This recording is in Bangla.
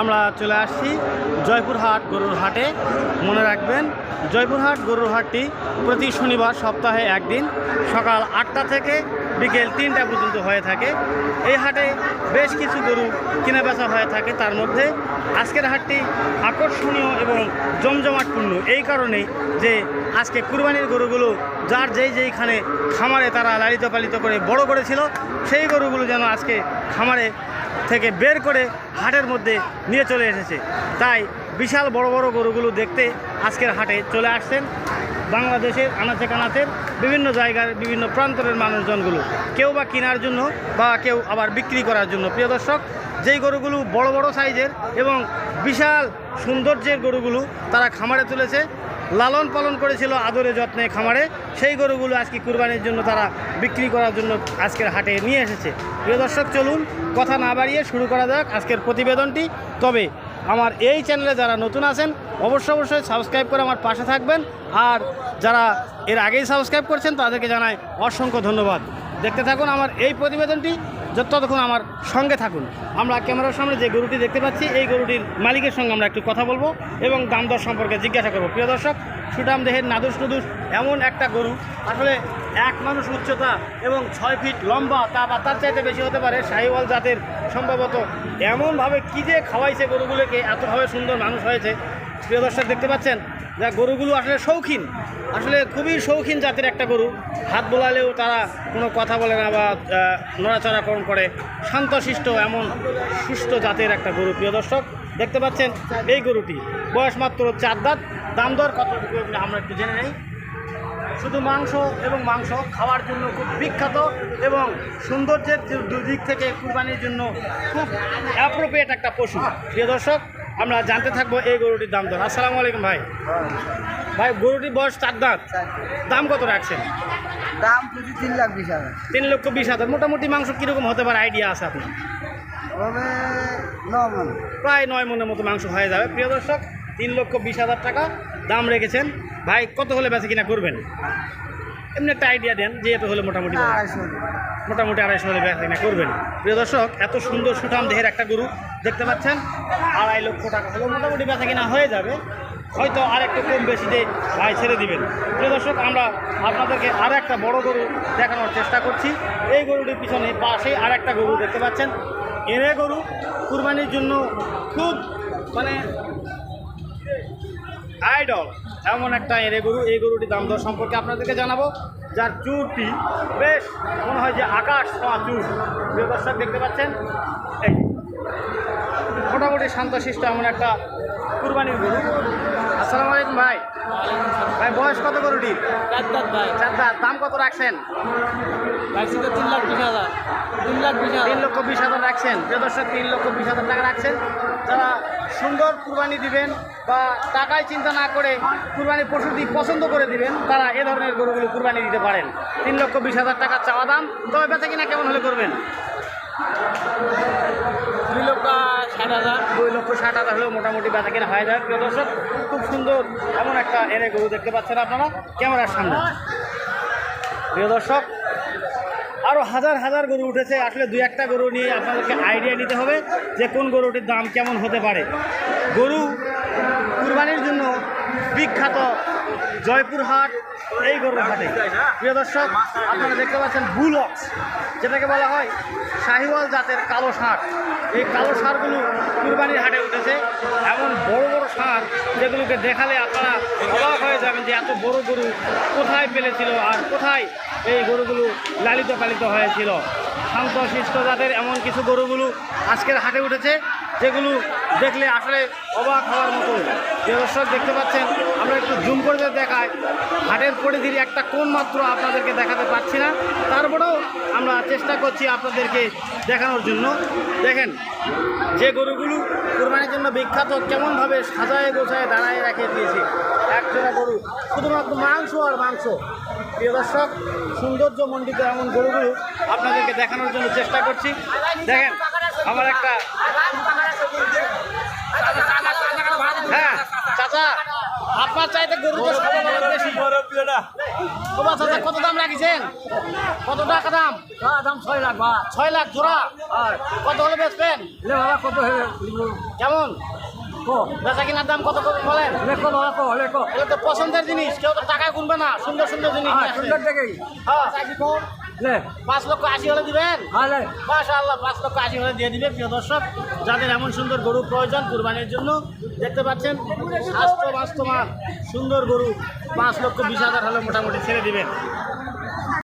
আমরা চলে আসছি জয়পুরহাট গরুর হাটে। মনে রাখবেন, জয়পুরহাট গরুর হাটটি প্রতি শনিবার সপ্তাহে একদিন সকাল আটটা থেকে বিকেল তিনটা পর্যন্ত হয়ে থাকে। এই হাটে বেশ কিছু গরু কেনা বেচা হয়ে থাকে। তার মধ্যে আজকের হাটটি আকর্ষণীয় এবং জমজমাটপূর্ণ। এই কারণেই যে আজকে কুরবানির গরুগুলো যার যেই যেইখানে খামারে তারা লালিত পালিত করে বড় করেছিল, সেই গরুগুলো যেন আজকে খামারে থেকে বের করে হাটের মধ্যে নিয়ে চলে এসেছে। তাই বিশাল বড় বড় গরুগুলো দেখতে আজকের হাটে চলে আসছেন বাংলাদেশের আনাচে কানাচের বিভিন্ন জায়গার বিভিন্ন প্রান্তরের মানুষজনগুলো। কেউ বা কেনার জন্য বা কেউ আবার বিক্রি করার জন্য। প্রিয় দর্শক, যেই গরুগুলো বড় বড় সাইজের এবং বিশাল সৌন্দর্যের গরুগুলো তারা খামারে তুলেছে। লালন পালন করেছিল আদরে যত্নে খামারে। সেই গরুগুলো আজকে কুরবানির জন্য তারা বিক্রি করার জন্য আজকের হাটে নিয়ে এসেছে। প্রিয় দর্শক, চলুন কথা না বাড়িয়ে শুরু করা যাক আজকের প্রতিবেদনটি। তবে আমার এই চ্যানেলে যারা নতুন আছেন অবশ্যই অবশ্যই সাবস্ক্রাইব করে আমার পাশে থাকবেন। আর যারা এর আগেই সাবস্ক্রাইব করছেন, তাদেরকে জানাই অসংখ্য ধন্যবাদ। দেখতে থাকুন আমার এই প্রতিবেদনটি যত- ততক্ষণ আমার সঙ্গে থাকুন। আমরা ক্যামেরার সামনে যে গরুটি দেখতে পাচ্ছি, এই গরুটির মালিকের সঙ্গে আমরা একটু কথা বলব এবং দাম দর সম্পর্কে জিজ্ঞাসা করব। প্রিয় দর্শক সুটাম দেহের নাদুস নুদুস এমন একটা গরু। আসলে এক মানুষ উচ্চতা এবং ছয় ফিট লম্বা, তা বা তার চাইতে বেশি হতে পারে শাহিওয়াল জাতের সম্ভবত। এমনভাবে কী যে খাওয়াইছে গরুগুলোকে, এতভাবে সুন্দর মানুষ হয়েছে। প্রিয় দর্শক, দেখতে পাচ্ছেন? যা গরুগুলো আসলে শৌখিন। আসলে খুবই শৌখিন জাতের একটা গরু। হাত বোলালেও তারা কোনো কথা বলে না বা নড়াচড়া কম করে। শান্তশিষ্ট, এমন সুস্থ জাতের একটা গরু, প্রিয় দর্শক। দেখতে পাচ্ছেন এই গরুটি। বয়স মাত্র চার দাঁত। দাম দর কত আমরা একটু জেনে নেই। শুধু মাংস এবং মাংস খাওয়ার জন্য খুব বিখ্যাত এবং সৌন্দর্যের দুদিক থেকে কুরবানির জন্য খুব অ্যাপ্রোপ্রিয়েট একটা পশু। প্রিয় দর্শক আমরা জানতে থাকব এই গরুটির দাম দর। আসসালামু আলাইকুম ভাই। ভাই গরুটির বয়স চার দাঁত? দাম কত রাখছেন? দাম প্রতি তিন লাখ বিশ হাজার। তিন লক্ষ বিশ হাজার। মোটামুটি মাংস কীরকম হতে পারে? আইডিয়া আছে আপনার? প্রায় নয় মনের মতো মাংস হয়ে যাবে। প্রিয় দর্শক তিন লক্ষ বিশ হাজার টাকা দাম রেখেছেন। ভাই কত হলে বেচা কিনা করবেন? এমনি একটা আইডিয়া দেন যে এত হলে মোটামুটি মোটামুটি আড়াইশো হলে কিনা করবেন। প্রিয় দর্শক, এত সুন্দর সুঠাম দেহের একটা গরু দেখতে পাচ্ছেন, আড়াই লক্ষ টাকা হলে মোটামুটি বেচা কিনা হয়ে যাবে। হয়তো আর একটু কম বেশিতে ভাই ছেড়ে দিবেন। প্রিয় দর্শক, আমরা আপনাদেরকে আর একটা বড় গরু দেখানোর চেষ্টা করছি। এই গরুটির পিছনে পাশে আর একটা গরু দেখতে পাচ্ছেন। এনে গরু কুরবানির জন্য খুব মানে আইডল এমন একটা এরে গরু এই গরুটির দাম দর সম্পর্কে আপনাদেরকে জানাব। যার চুরটি বেশ মনে হয় যে আকাশ ছোঁয়া চুর। প্রিয় দর্শক দেখতে পাচ্ছেন? এই মোটামুটি শান্তশিষ্ট এমন একটা কুরবানির গরু। আসসালামু আলাইকুম ভাই। ভাই বয়স কত গরুটির? ভাই। চার দাঁত, দাম কত রাখছেন? তিন লাখ বিশ হাজার। তিন লাখ বিশ তিন লক্ষ বিশ হাজার রাখছেন। প্রিয় দর্শক তিন লক্ষ বিশ হাজার টাকা রাখছেন। যারা সুন্দর কুরবানি দিবেন বা টাকায় চিন্তা না করে কুরবানি পশু দিক পছন্দ করে দিবেন তারা এ ধরনের গরুগুলো কুরবানি দিতে পারেন। তিন লক্ষ বিশ হাজার টাকা চাওয়া দাম। তবে বেচা কিনা কেমন হলে করবেন? দুই লক্ষ ষাট হাজার। দুই লক্ষ ষাট হাজার হলেও মোটামুটি বেচা কিনা হয়ে যায় প্রিয় দর্শক। খুব সুন্দর এমন একটা এনে গরু দেখতে পাচ্ছেন আপনারা। ক্যামেরার সামনে। প্রিয় দর্শক আরও হাজার হাজার গরু উঠেছে। আসলে দু একটা গরু নিয়ে আপনাদেরকে আইডিয়া নিতে হবে যে কোন গরুটির দাম কেমন হতে পারে। গরু কুরবানির জন্য বিখ্যাত জয়পুরহাট এই গরুর হাটে। প্রিয় দর্শক, আপনারা দেখতে পাচ্ছেন বুলক্স যেটাকে বলা হয় শাহিওয়াল জাতের কালো ষাঁড়। এই কালো ষাঁড়গুলো কুরবানির হাটে উঠেছে। এমন বড় বড় ষাঁড় যেগুলোকে দেখালে আপনারা অবাক হয়ে যাবেন যে এত বড় গরু কোথায় পেলেছিল আর কোথায় এই গরুগুলো লালিত পালিত হয়েছিল। শান্ত শিষ্ট জাতের এমন কিছু গরুগুলো আজকের হাটে উঠেছে। যেগুলো দেখলে আসলে অবাক হওয়ার মতো। প্রিয় দর্শক দেখতে পাচ্ছেন, আমরা একটু জুম করে দেখাই, হাটের পরিধির একটা কোন মাত্র আপনাদেরকে দেখাতে পারছি না। তারপরেও আমরা চেষ্টা করছি আপনাদেরকে দেখানোর জন্য। দেখেন, যে গরুগুলো কোরবানির জন্য বিখ্যাত, কেমনভাবে সাজায় গোছায়, দাঁড়ায় রেখে দিয়েছে একজোড়া গরু। শুধুমাত্র মাংস আর মাংস। প্রিয় দর্শক সৌন্দর্য মণ্ডিত এমন গরুগুলো আপনাদেরকে দেখানোর জন্য চেষ্টা করছি। দেখেন আমার একটা হ্যাঁ চাচা আপনার চাইতে গরু তো বেশি। ও চাচা কত দাম রাখিছেন? কত টাকা দাম? দাম ছয় লাখ বা ছয় লাখ জোড়া। কত হলে বেচবেন? বাবা কত কেমন? বেচা কিনার দাম কত করে বলেন? লে কো বাবা কো লে কো তো পছন্দের জিনিস কেউ তো টাকা গুনবে না সুন্দর সুন্দর জিনিস হ্যাঁ। সুন্দর দেখেই। হ্যাঁ। পাঁচ লক্ষ আশি হলে দিবেন? হ্যাঁ মাশাআল্লাহ পাঁচ লক্ষ আশি হলে দিয়ে দিবে প্রিয় দর্শক। যাদের এমন সুন্দর গরু প্রয়োজন কুরবানির জন্য দেখতে পাচ্ছেন স্বাস্থ্য বাস্তবান সুন্দর গরু পাঁচ লক্ষ বিশ হাজার হলে মোটামুটি ছেড়ে দিবেন।